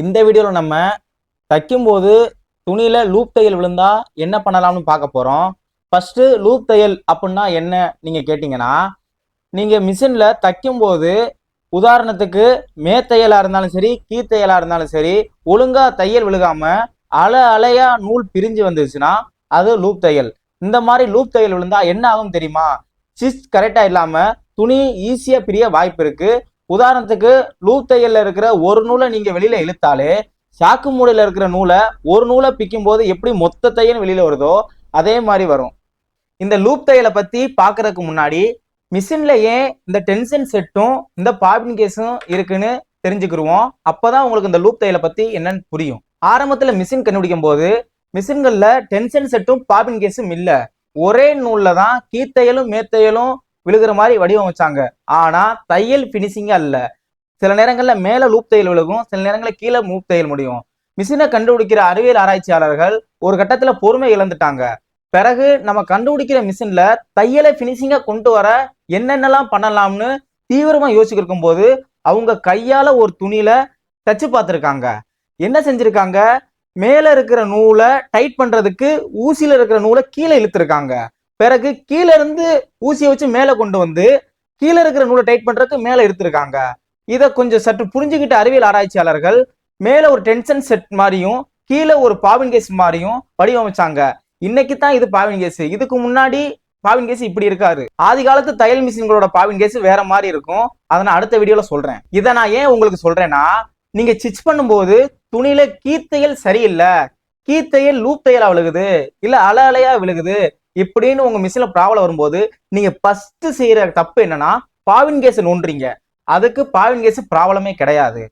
இந்த வீடியோவில் நம்ம தைக்கும்போது துணியில் லூப் தையல் விழுந்தா என்ன பண்ணலாம்னு பார்க்க போகிறோம் ஃபஸ்ட்டு லூப் தையல் அப்படின்னா என்ன நீங்கள் கேட்டிங்கன்னா நீங்கள் மிஷினில் தைக்கும்போது உதாரணத்துக்கு மேத்தையலாக இருந்தாலும் சரி கீத்தையலாக இருந்தாலும் சரி ஒழுங்காக தையல் விழுகாமல் அலை அலையாக நூல் பிரிஞ்சு வந்துச்சுன்னா அது லூப் தையல். இந்த மாதிரி லூப் தையல் விழுந்தா என்ன ஆகும் தெரியுமா? சிஸ் கரெக்டாக இல்லாமல் துணி ஈஸியாக பிரிய வாய்ப்பு இருக்குது உதாரணத்துக்கு லூப் தையல்ல இருக்கிற ஒரு நூலை நீங்க வெளியில இழுத்தாலே சாக்கு மூடையில இருக்கிற நூலை ஒரு நூலை பிக்கும் போது எப்படி மொத்த தையல் வெளியில வருதோ அதே மாதிரி வரும். இந்த லூப் தையலை பத்தி பாக்குறதுக்கு முன்னாடி மிஷின்ல ஏன் இந்த டென்ஷன் செட்டும் இந்த பாபின் கேஸும் இருக்குன்னு தெரிஞ்சுக்கிருவோம். அப்பதான் உங்களுக்கு இந்த லூப் தையலை பத்தி என்னன்னு புரியும். ஆரம்பத்துல மிஷின் கண்டுபிடிக்கும் போது மிஷின்கள்ல டென்ஷன் செட்டும் பாபின் கேஸும் இல்ல. ஒரே நூல்ல தான் கீத்தையலும் மேத்தையலும் விழுகிற மாதிரி வடிவமைச்சாங்க ஆனா தையல் பினிஷிங்கா இல்ல சில நேரங்கள்ல மேல லூப் தையல் விழுகும் சில நேரங்கள்ல கீழே மூப் தையல் முடியும். மிஷினை கண்டுபிடிக்கிற அறிவியல் ஆராய்ச்சியாளர்கள் ஒரு கட்டத்துல பொறுமை இழந்துட்டாங்க. பிறகு நம்ம கண்டுபிடிக்கிற மிஷின்ல தையலை பினிஷிங்கா கொண்டு வர என்னென்னலாம் பண்ணலாம்னு தீவிரமா யோசிச்சிருக்கும் போது அவங்க கையால ஒரு துணியில தச்சு பார்த்துருக்காங்க. என்ன செஞ்சிருக்காங்க? மேல இருக்கிற நூலை டைட் பண்றதுக்கு ஊசியில இருக்கிற நூலை கீழே இழுத்துருக்காங்க. பிறகு கீழே இருந்து ஊசியை வச்சு மேலே கொண்டு வந்து கீழே இருக்கிற நூலை டைட் பண்றதுக்கு மேலே எடுத்திருக்காங்க. இதை கொஞ்சம் சற்று புரிஞ்சுக்கிட்ட அறிவியல் ஆராய்ச்சியாளர்கள் மேலே ஒரு டென்ஷன் செட் மாதிரியும் கீழே ஒரு பாவின் கேஸ் மாதிரியும் வடிவமைச்சாங்க. இன்னைக்கு தான் இது பாவின் கேஸ் இதுக்கு முன்னாடி பாவின் கேஸ் இப்படி இருக்காரு ஆதி காலத்து தையல் மிஷின்களோட பாவின் கேஸ் வேற மாதிரி இருக்கும். அதை நான் அடுத்த வீடியோல சொல்றேன். இதை நான் ஏன் உங்களுக்கு சொல்றேன்னா நீங்க ஸ்டிச் பண்ணும்போது துணியில கீத்தையல் சரியில்லை. கீத்தையல் லூப் தையலா விழுகுது. இல்ல அல அலையா விழுகுது. இப்படின்னு உங்க மிஷின்ல ப்ராப்ளம் வரும்போது நீங்க ஃபர்ஸ்ட் செய்யற தப்பு என்னன்னா பாவின் கேஸ் நோண்டுறீங்க. அதுக்கு பாவின் கேஸ் ப்ராப்ளமே கிடையாது.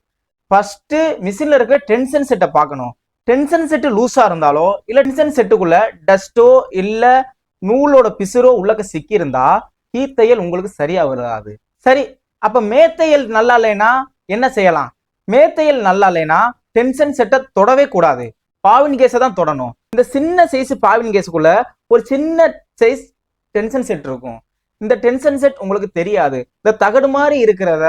ஃபர்ஸ்ட் மிஷின்ல இருக்கிற டென்ஷன் செட்டை பார்க்கணும். டென்ஷன் செட்டு லூஸா இருந்தாலோ இல்ல டென்ஷன் செட்டுக்குள்ள டஸ்டோ இல்ல நூலோட பிசுரோ உள்ளக்க சிக்கி இருந்தா தீத்தையல் உங்களுக்கு சரியா வராது. சரி அப்ப மேத்தையல் நல்லா இல்லைன்னா என்ன செய்யலாம்? மேத்தையல் நல்லா இல்லைன்னா டென்ஷன் செட்டை தொடவே கூடாது. பாவின் கேஸை தான் தொடணும். இந்த சின்ன சைஸ் பாவின் கேஸுக்குள்ள ஒரு சின்ன சைஸ் டென்ஷன் செட் இருக்கும். இந்த டென்ஷன் செட் உங்களுக்கு தெரியாது. இந்த தகடு மாதிரி இருக்கிறத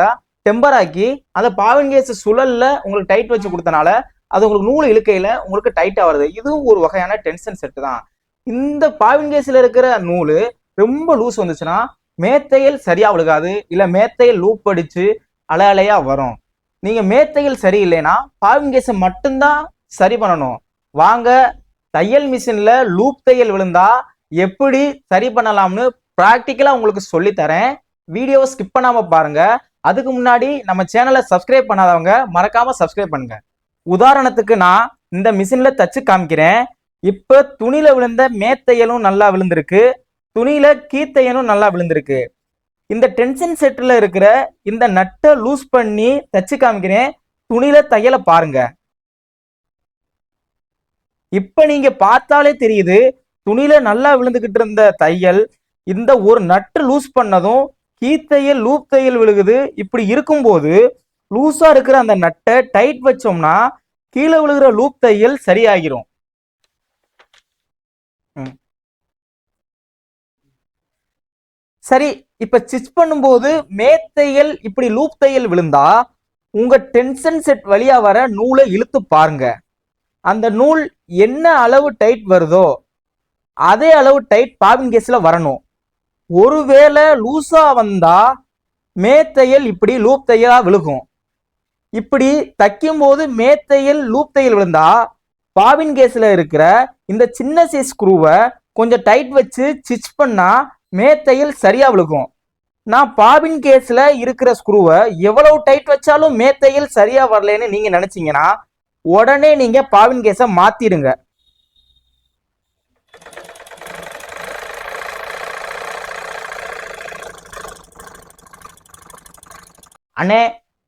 டெம்பராக்கி அந்த பாவின் கேஸ் சுழல்ல உங்களுக்கு டைட் வச்சு கொடுத்தனால அது உங்களுக்கு நூல் இழுக்கையில உங்களுக்கு டைட் ஆகுறது இதுவும் ஒரு வகையான டென்ஷன் செட் தான். இந்த பாவின் கேஸ்ல இருக்கிற நூல் ரொம்ப லூஸ் வந்துச்சுன்னா மேத்தையல் சரியா விழுகாது இல்ல மேத்தையல் லூப் அடிச்சு அலை அலையா வரும். நீங்க மேத்தையல் சரியில்லைன்னா பாவின் கேஸை மட்டும்தான் சரி பண்ணணும். வாங்க தையல் மிஷின்ல லூப் தையல் விழுந்தா எப்படி சரி பண்ணலாம்னு ப்ராக்டிக்கலா உங்களுக்கு சொல்லி தரேன். வீடியோவை ஸ்கிப் பண்ணாம பாருங்க. அதுக்கு முன்னாடி நம்ம சேனலை சப்ஸ்கிரைப் பண்ணாதவங்க மறக்காம சப்ஸ்கிரைப் பண்ணுங்க. உதாரணத்துக்கு நான் இந்த மிஷின்ல தச்சு காமிக்கிறேன். இப்ப துணியில விழுந்த மேத்தையலும் நல்லா விழுந்திருக்கு. துணியில கீத்தையலும் நல்லா விழுந்திருக்கு. இந்த டென்ஷன் செட்டில் இருக்கிற இந்த நட்டை லூஸ் பண்ணி தச்சு காமிக்கிறேன். துணியில தையலை பாருங்கள் இப்ப நீங்க பார்த்தாலே தெரியுது துணியில நல்லா விழுந்துகிட்டு இருந்த தையல் இந்த ஒரு நட்டு லூஸ் பண்ணதும் கீத்தையல் லூப் தையல் விழுகுது. இப்படி இருக்கும்போது லூஸா இருக்கிற அந்த நட்டை டைட் வச்சோம்னா கீழே விழுகிற லூப் தையல் சரியாகிரும். ம். சரி இப்ப ஸ்டிச் பண்ணும்போது மேத்தையல் இப்படி லூப் தையல் விழுந்தா உங்க டென்ஷன் செட் வழியா வர நூலை இழுத்து பாருங்க. அந்த நூல் என்ன அளவு டைட் வருதோ அதே அளவு டைட் பாவின் கேஸில் வரணும். ஒருவேளை லூஸாக வந்தால் மேத்தையல் இப்படி லூப் தையலாக விழுகும். இப்படி தைக்கும் போது மேத்தையல் லூப் தையல் விழுந்தா பாவின் கேஸில் இருக்கிற இந்த சின்ன சைஸ் ஸ்க்ரூவை கொஞ்சம் டைட் வச்சு ஸ்டிச் பண்ணால் மேத்தையல் சரியாக விழுகும். நான் பாபின் கேஸில் இருக்கிற ஸ்க்ரூவை எவ்வளவு டைட் வச்சாலும் மேத்தையல் சரியாக வரலன்னு நீங்கள் நினச்சிங்கன்னா உடனே நீங்க பாவின் கேஸை மாத்திடுங்க. அண்ணே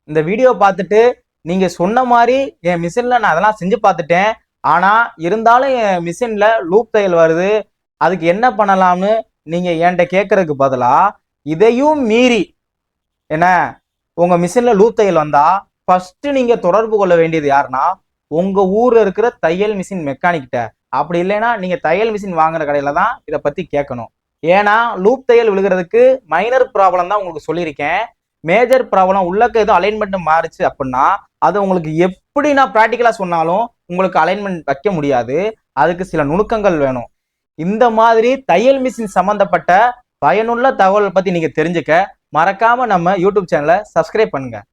இந்த வீடியோ பார்த்துட்டு நீங்க சொன்ன மாதிரி என் மிஷின்ல நான் அதெல்லாம் செஞ்சு பார்த்துட்டேன். ஆனா இருந்தாலும் என் மிஷின்ல லூப் தையல் வருது. அதுக்கு என்ன பண்ணலாம்னு நீங்க என்கிட்ட கேட்கறதுக்கு பதிலா இதையும் மீறி. என்ன? உங்க மிஷின்ல லூப் தையல் வந்தா ஃபர்ஸ்ட் நீங்க தொடர்பு கொள்ள வேண்டியது யாருன்னா உங்க ஊர்ல இருக்கிற தையல் மிஷின் மெக்கானிக்கிட்ட அப்படி இல்லைன்னா நீங்க தையல் மிஷின் வாங்குற கடையில தான் இதை பத்தி கேட்கணும். ஏன்னா லூப் தையல் விழுகிறதுக்கு மைனர் ப்ராப்ளம் தான் உங்களுக்கு சொல்லியிருக்கேன். மேஜர் ப்ராப்ளம் உள்ளக்க ஏதோ அலைன்மெண்ட் மாறுச்சு அப்படின்னா அது உங்களுக்கு எப்படி நான் ப்ராக்டிக்கலாக சொன்னாலும் உங்களுக்கு அலைன்மெண்ட் வைக்க முடியாது. அதுக்கு சில நுணுக்கங்கள் வேணும். இந்த மாதிரி தையல் மிஷின் சம்பந்தப்பட்ட பயனுள்ள தகவல் பற்றி நீங்கள் தெரிஞ்சுக்க மறக்காம நம்ம யூடியூப் சேனலை சப்ஸ்கிரைப் பண்ணுங்கள்